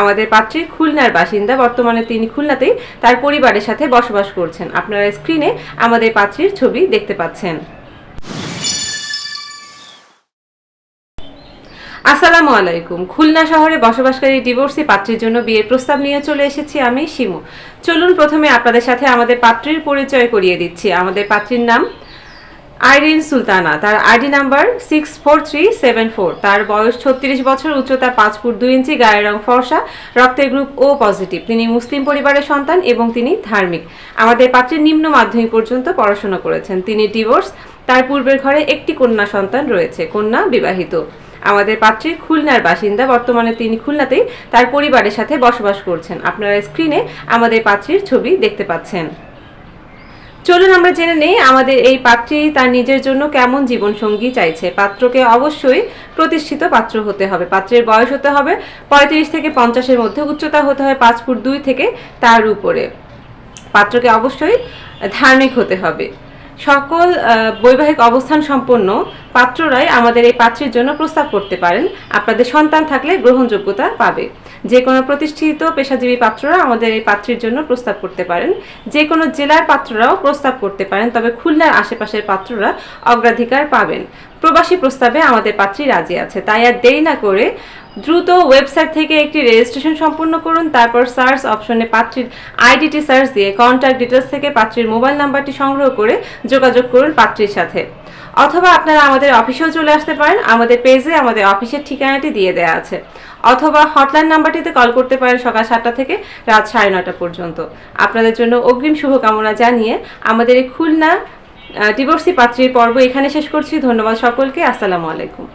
আমাদের পাত্রী খুলনার বাসিন্দা। বর্তমানে তিনি খুলনাতেই তার পরিবারের সাথে বসবাস করছেন। আপনারা স্ক্রিনে আমাদের পাত্রীর ছবি দেখতে পাচ্ছেন। আসসালামু আলাইকুম। খুলনা শহরে বসবাসকারী ডিভোর্সি পাত্রীর জন্য বিয়ের প্রস্তাব নিয়ে চলে এসেছি আমি, শিমু। চলুন প্রথমে আপনাদের সাথে আমাদের পাত্রীর পরিচয় করিয়ে দিচ্ছি। আমাদের পাত্রীর নাম আইরিন সুলতানা, তার ID number six four three seven four তার বয়স ছত্রিশ বছর, উচ্চতা পাঁচ ফুট দুই ইঞ্চি, গায়ের রং ফর্সা, রক্তের গ্রুপ ও পজিটিভ তিনি মুসলিম পরিবারের সন্তান এবং তিনি ধার্মিক। আমাদের পাত্রীর নিম্ন মাধ্যমিক পর্যন্ত পড়াশোনা করেছেন। তিনি ডিভোর্স তার পূর্বের ঘরে একটি কন্যা সন্তান রয়েছে, কন্যা বিবাহিত। আমাদের পাত্রী খুলনার বাসিন্দা, বর্তমানে তিনি খুলনাতেই তার পরিবারের সাথে বসবাস করছেন। আপনারা স্ক্রিনে আমাদের পাত্রীর ছবি দেখতে পাচ্ছেন। চলুন আমরা জেনে নেই আমাদের এই পাত্রী তার নিজের জন্য কেমন জীবনসঙ্গী চাইছে। পাত্রকে অবশ্যই প্রতিষ্ঠিত পাত্র হতে হবে। পাত্রের বয়স হতে হবে পঁয়ত্রিশ থেকে পঞ্চাশের মধ্যে, উচ্চতা হতে হবে পাঁচ ফুট দুই থেকে তার উপরে। পাত্রকে অবশ্যই ধার্মিক হতে হবে। সকল বৈবাহিক অবস্থান সম্পন্ন পাত্ররাই আমাদের এই পাত্রের জন্য প্রস্তাব করতে পারেন। আপনাদের সন্তান থাকলে গ্রহণযোগ্যতা পাবে। যে কোনো প্রতিষ্ঠিত পেশাজীবী পাত্ররা আমাদের এই পাত্রের জন্য প্রস্তাব করতে পারেন। যে কোনো জেলার পাত্ররাও প্রস্তাব করতে পারেন, তবে খুলনার আশেপাশের পাত্ররা অগ্রাধিকার পাবেন। প্রবাসী প্রস্তাবে আমাদের পাত্রী রাজি আছে। তাই আর দেরি না করে দ্রুত ওয়েবসাইট থেকে একটি রেজিস্ট্রেশন সম্পূর্ণ করুন, তারপর সার্চ অপশনে পাত্রীর আইডিটি সার্চ দিয়ে কন্ট্যাক্ট ডিটেলস থেকে পাত্রীর মোবাইল নাম্বারটি সংগ্রহ করে যোগাযোগ করুন পাত্রীর সাথে। অথবা আপনারা আমাদের অফিসেও চলে আসতে পারেন। আমাদের পেজে আমাদের অফিসের ঠিকানাটি দিয়ে দেওয়া আছে। অথবা হটলাইন নাম্বারটিতে কল করতে পারেন সকাল সাতটা থেকে রাত সাড়ে নটা পর্যন্ত। আপনাদের জন্য অগ্রিম শুভকামনা জানিয়ে আমাদের এই খুলনা ডিভোর্সি পাত্রীর পর্ব এখানে শেষ করছি। ধন্যবাদ সকলকে। আসসালামু আলাইকুম।